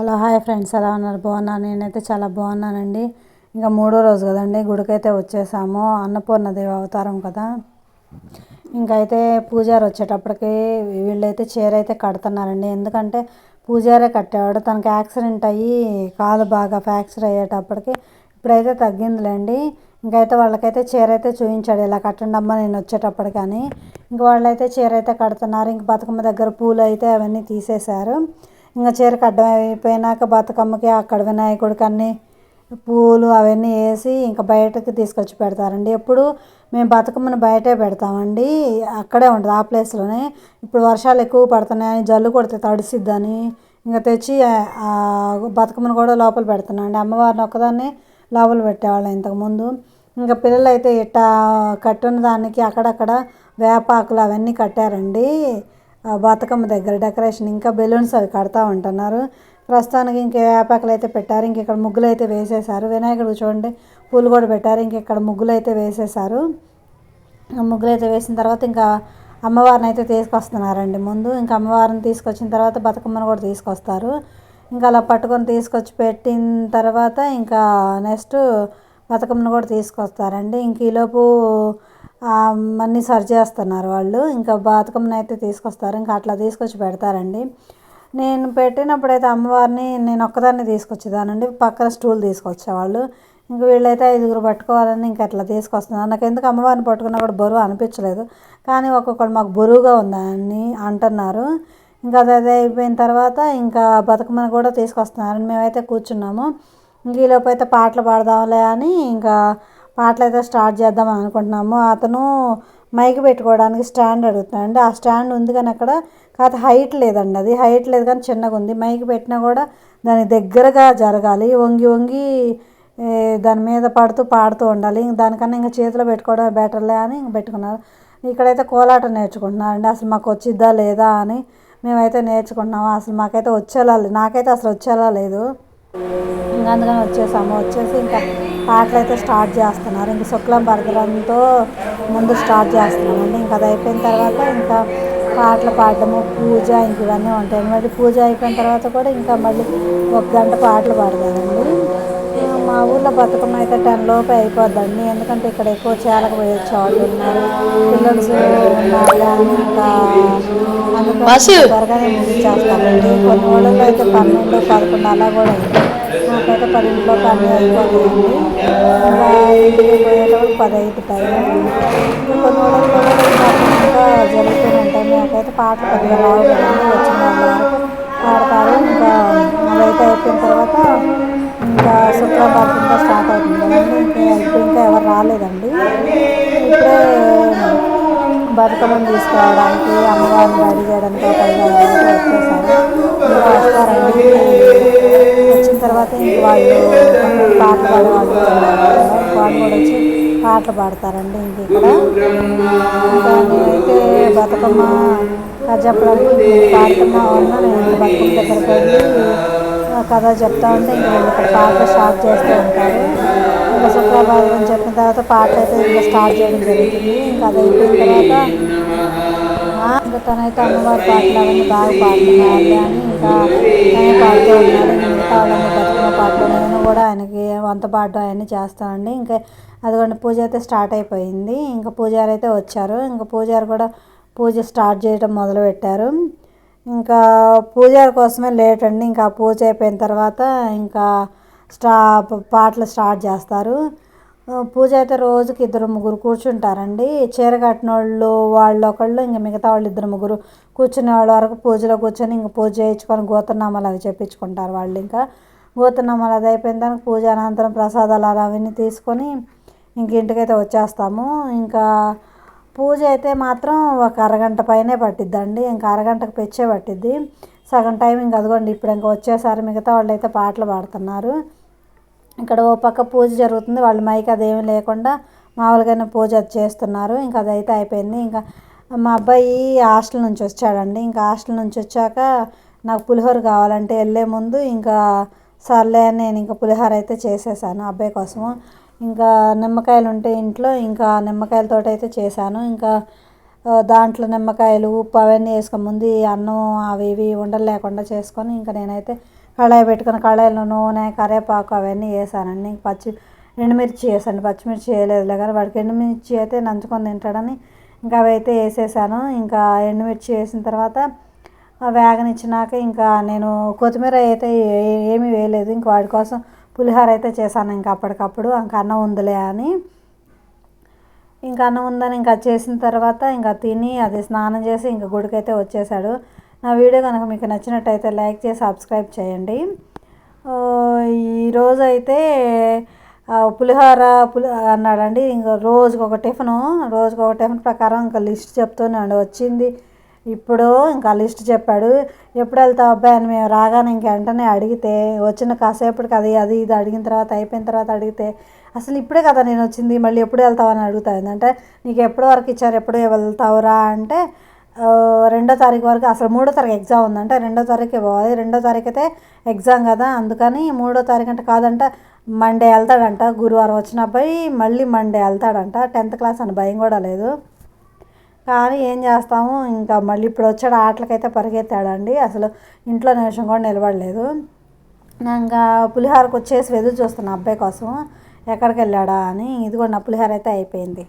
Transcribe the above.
Hello hi friends. ఎలా ఉన్నారు? బాగున్నాను నేనైతే చాలా బాగున్నానండి. ఇంకా మూడో రోజు కదండి గుడికైతే వచ్చేసాము. అన్నపూర్ణదేవి అవతారం కదా. ఇంకైతే పూజారి వచ్చేటప్పటికి వీళ్ళైతే చీర అయితే కడుతున్నారండి. ఎందుకంటే పూజారే కట్టేవాడు. తనకి యాక్సిడెంట్ అయ్యి కాలు బాగా ఫ్రాక్చర్ అయ్యేటప్పటికి ఇప్పుడైతే తగ్గిందిలేండి. ఇంకైతే వాళ్ళకైతే చీర అయితే చూపించాడు ఇలా కట్టండి అమ్మ నేను వచ్చేటప్పుడు కానీ ఇంక వాళ్ళైతే చీర అయితే కడుతున్నారు. ఇంక బతుకమ్మ దగ్గర పూలు అయితే అవన్నీ తీసేశారు. ఇంకా చీర కట్టడం అయిపోయినాక బతుకమ్మకి అక్కడ వినాయకుడికి అన్నీ పూలు అవన్నీ వేసి ఇంకా బయటకు తీసుకొచ్చి పెడతారండి. ఎప్పుడు మేము బతుకమ్మను బయటే పెడతామండి. అక్కడే ఉంటుంది ఆ ప్లేస్లోనే. ఇప్పుడు వర్షాలు ఎక్కువ పడుతున్నాయని జల్లు కొడితే తడిసిద్దని. ఇంకా తెచ్చి బతుకమ్మను కూడా లోపల పెడుతున్నాండి అమ్మవారిని ఒక్కదాన్ని లోపల పెట్టేవాళ్ళం ఇంతకుముందు. ఇంకా పిల్లలు అయితే ఇట్టా కట్టిన దానికి అక్కడక్కడ వేపాకులు అవన్నీ కట్టారండి. బతుకమ్మ దగ్గర డెకరేషన్ ఇంకా బెలూన్స్ అవి కడతా ఉంటున్నారు. ప్రస్తుతానికి ఇంకా వేపాకులు అయితే పెట్టారు ఇంక ఇక్కడ ముగ్గులు అయితే వేసేసారు వినాయకుడు చూడండి పూలు కూడా పెట్టారు. ఇంక ఇక్కడ ముగ్గులు అయితే వేసేసారు ముగ్గులు అయితే వేసిన తర్వాత ఇంకా అమ్మవారిని అయితే తీసుకొస్తున్నారండి ముందు. ఇంకా అమ్మవారిని తీసుకొచ్చిన తర్వాత బతుకమ్మను కూడా తీసుకొస్తారు. ఇంకా అలా పట్టుకొని తీసుకొచ్చి పెట్టిన తర్వాత ఇంకా నెక్స్ట్ బతుకమ్మను కూడా తీసుకొస్తారండి. ఇంక ఈలోపు అన్నీ సరి చేస్తున్నారు వాళ్ళు. ఇంకా బతుకమ్మను అయితే తీసుకొస్తారు. ఇంకా అట్లా తీసుకొచ్చి పెడతారండి. నేను పెట్టినప్పుడైతే అమ్మవారిని నేను ఒక్కదాన్ని తీసుకొచ్చేదానండి. పక్కన స్టూల్ తీసుకొచ్చేవాళ్ళు. ఇంక వీళ్ళైతే ఐదుగురు పట్టుకోవాలని ఇంకా అట్లా తీసుకొస్తున్నారు. నాకు ఎందుకు అమ్మవారిని పట్టుకున్నా కూడా బరువు అనిపించలేదు. కానీ ఒక్కొక్కడు మాకు బరువుగా ఉందని అంటున్నారు. ఇంకా అది అది అయిపోయిన తర్వాత ఇంకా బతుకమ్మను కూడా తీసుకొస్తున్నారు మేమైతే కూర్చున్నాము. ఇంక ఈలోపు అయితే పాటలు పాడదాంలే అని ఇంకా పాటలు అయితే స్టార్ట్ చేద్దాం అనుకుంటున్నాము. అతను మైక్ పెట్టుకోవడానికి స్టాండ్ అడుగుతున్నాడు ఆ స్టాండ్ ఉంది కానీ అక్కడ కాదు హైట్ లేదండి అది. హైట్ లేదు కానీ చిన్నగా ఉంది. మైక్ పెట్టినా కూడా దాని దగ్గరగా జరగాలి. వంగి వంగి దాని మీద పడుతూ పాడుతూ ఉండాలి. ఇంక దానికన్నా ఇంకా చేతిలో పెట్టుకోవడం బెటర్లే అని ఇంక పెట్టుకున్నారు. ఇక్కడైతే కోలాటం నేర్చుకుంటున్నారండి. అసలు మాకు వచ్చిద్దా లేదా అని మేమైతే నేర్చుకుంటున్నాము. అసలు మాకైతే వచ్చేలా నాకైతే అసలు వచ్చేలా లేదు. ఇంకా అందుకని వచ్చేసాము. వచ్చేసి ఇంకా పాటలు అయితే స్టార్ట్ చేస్తున్నారు. ఇంక శుక్లం భరతరంతో ముందు స్టార్ట్ చేస్తున్నామండి. ఇంకా అది అయిపోయిన తర్వాత ఇంకా పాటలు పాడడము పూజ ఇంక ఇవన్నీ ఉంటాయి. మళ్ళీ పూజ అయిపోయిన తర్వాత కూడా ఇంకా మళ్ళీ ఒక గంట పాటలు పాడతారండి. మా ఊళ్ళో బతుకమ్మ అయితే టెన్ లోపు అయిపోద్దండి. ఎందుకంటే ఇక్కడ ఎక్కువ చేలకు పోయి వచ్చేవాళ్ళు ఉన్నారు. పిల్లలు ఉన్నారు ఇంకా అందుకని త్వరగానే ముగించేస్తారండి కొన్ని ఊళ్ళలో అయితే పన్నెండు పదకొండు అలా కూడా నాకైతే పన్నెండులో పని అయిపోయింది. ఇంటికి పోయేటప్పుడు పది ఐదు టైం కొన్ని ఊళ్ళలో ఇంకా జరుగుతూ ఉంటాయి. నాకైతే పాటలు కొద్దిగా రావు వచ్చిన పాడతారు. ఇంకా అదైతే అయిపోయిన తర్వాత ఇంకా శుక్రవారంతో స్టార్ట్ అవుతుంది ఇంకా ఇంకా ఎవరు రాలేదండి. ఇప్పుడే బతుకమ్మను తీసుకురావడానికి అమ్మవారిని రెడీ చేయడానికి ఒక తర్వాత ఇంక వాళ్ళు పాటలు పాడే వాళ్ళు కూడా వచ్చి పాటలు పాడతారండి ఇంక ఇక్కడ. అయితే బతుకమ్మ కథ చెప్పడానికి పాడుతున్న వలన నేను బతుకమ్మ దగ్గరికి వెళ్ళి కథ చెప్తా ఉంటే ఇంక వీళ్ళు ఇక్కడ పాటలు స్టార్ట్ చేస్తూ ఉంటారు. ఇంకా శుక్రవారం చెప్పిన తర్వాత పాటలు అయితే ఇంకా స్టార్ట్ చేయడం జరుగుతుంది. ఇంకా అది అయిపోయిన తర్వాత తనైతే అమ్మవారి పాటలు అవన్నీ బాగా పాడుతున్నారు. అని ఇంకా తనే పాడుతూ ఉన్నాడు. మిగతా వాళ్ళని బతుకున్న పాటలు నేను కూడా ఆయనకి వంత పాట అవన్నీ చేస్తామండి ఇంకా అదిగోండి పూజ అయితే స్టార్ట్ అయిపోయింది. ఇంకా పూజారి అయితే వచ్చారు. ఇంకా పూజారి కూడా పూజ స్టార్ట్ చేయడం మొదలుపెట్టారు ఇంకా పూజారి కోసమే లేట్ అండి. ఇంకా పూజ అయిపోయిన తర్వాత ఇంకా స్టా పాటలు స్టార్ట్ చేస్తారు. పూజ అయితే రోజుకి ఇద్దరు ముగ్గురు కూర్చుంటారండి. చీర కట్టిన వాళ్ళు వాళ్ళు ఒకళ్ళు ఇంకా మిగతా వాళ్ళు ఇద్దరు ముగ్గురు కూర్చునే వాళ్ళ వరకు పూజలో కూర్చొని ఇంకా పూజ చేయించుకొని గోతనామాలు అవి చెప్పించుకుంటారు వాళ్ళు ఇంకా. గోతనామాలు అది అయిపోయిన దానికి పూజ అనంతరం ప్రసాదాలు అలా అవన్నీ తీసుకొని ఇంక ఇంటికైతే వచ్చేస్తాము. ఇంకా పూజ అయితే మాత్రం ఒక అరగంట పైనే పట్టిద్దండి. ఇంకా అరగంటకు పెచ్చే పట్టిద్ది. సగం టైం ఇంక అదిగోండి ఇప్పుడు ఇంకా వచ్చేసారి మిగతా వాళ్ళు అయితే పాటలు పాడుతున్నారు. ఇక్కడ ఓ పక్క పూజ జరుగుతుంది. వాళ్ళు మైక్ అదేమీ లేకుండా మామూలుగానే పూజ చేస్తున్నారు. ఇంకా అదైతే అయిపోయింది. ఇంకా మా అబ్బాయి హాస్టల్ నుంచి వచ్చాడండి. ఇంకా హాస్టల్ నుంచి వచ్చాక నాకు పులిహోర కావాలంటే వెళ్ళే ముందు ఇంకా సర్లే అని నేను ఇంకా పులిహోర అయితే చేసేసాను అబ్బాయి కోసము. ఇంకా నిమ్మకాయలు ఉంటే ఇంట్లో ఇంకా నిమ్మకాయలతో అయితే చేశాను. ఇంకా దాంట్లో నిమ్మకాయలు ఉప్పు అవన్నీ వేసుకొని ముందు అన్నం అవి ఇవి ఉండలు లేకుండా చేసుకొని ఇంకా నేనైతే కళాయి పెట్టుకుని కళాయిలో నూనె కరివేపాకు అవన్నీ వేసానండి. ఇంక పచ్చి ఎండుమిర్చి వేసాను. పచ్చిమిర్చి వేయలేదులే కానీ వాడికి ఎండుమిర్చి అయితే నంచుకొని తింటాడని ఇంకా అవైతే వేసేసాను. ఇంకా ఎండుమిర్చి వేసిన తర్వాత వేగనిచ్చినాక ఇంకా నేను కొత్తిమీర అయితే ఏమీ వేయలేదు. ఇంకా వాడి కోసం పులిహోర అయితే చేశాను ఇంకా అప్పటికప్పుడు. ఇంకా అన్నం ఉందిలే అని. ఇంకా అన్నం ఉందని ఇంకా చేసిన తర్వాత ఇంకా తిని అది స్నానం చేసి ఇంకా గుడికైతే వచ్చేసాడు. నా వీడియో కనుక మీకు నచ్చినట్టయితే లైక్ చేసి సబ్స్క్రైబ్ చేయండి. ఈరోజు అయితే పులిహోర పులి అన్నాడండి. ఇంకా రోజుకి ఒక టిఫిను రోజుకి ఒక టిఫిన్ ప్రకారం ఇంకా లిస్ట్ చెప్తూనే వచ్చింది. ఇప్పుడు ఇంకా లిస్ట్ చెప్పాడు. ఎప్పుడు వెళ్తావు అబ్బాయి అని మేము రాగానే ఇంక వెంటనే అడిగితే వచ్చిన కాసేపటికి అది అది ఇది అడిగిన తర్వాత అయిపోయిన తర్వాత అడిగితే అసలు ఇప్పుడే కదా నేను వచ్చింది మళ్ళీ ఎప్పుడు వెళ్తావు? అని అడుగుతా అంటే నీకు ఎప్పటి వరకు ఇచ్చారు? ఎప్పుడు వెళ్తావురా? అంటే రెండో తారీఖు వరకు అసలు మూడో తారీఖు ఎగ్జామ్ ఉందంటే. రెండో తారీఖు పోవాలి. రెండో తారీఖు అయితే ఎగ్జామ్ కదా. అందుకని మూడో తారీఖు అంటే కాదంట మండే వెళ్తాడంట. గురువారం వచ్చిన అబ్బాయి మళ్ళీ మండే వెళ్తాడంట. టెన్త్ క్లాస్ అని భయం కూడా లేదు. కానీ ఏం చేస్తాము? ఇంకా మళ్ళీ ఇప్పుడు వచ్చాడు. ఆటలకైతే పరిగెత్తాడండి. అసలు ఇంట్లో నిమిషం కూడా నిలబడలేదు. ఇంకా పులిహోరకు వచ్చేసి ఎదురు చూస్తున్నా అబ్బాయి కోసం ఎక్కడికి వెళ్ళాడా అని. ఇది కూడా నా పులిహోర అయితే అయిపోయింది.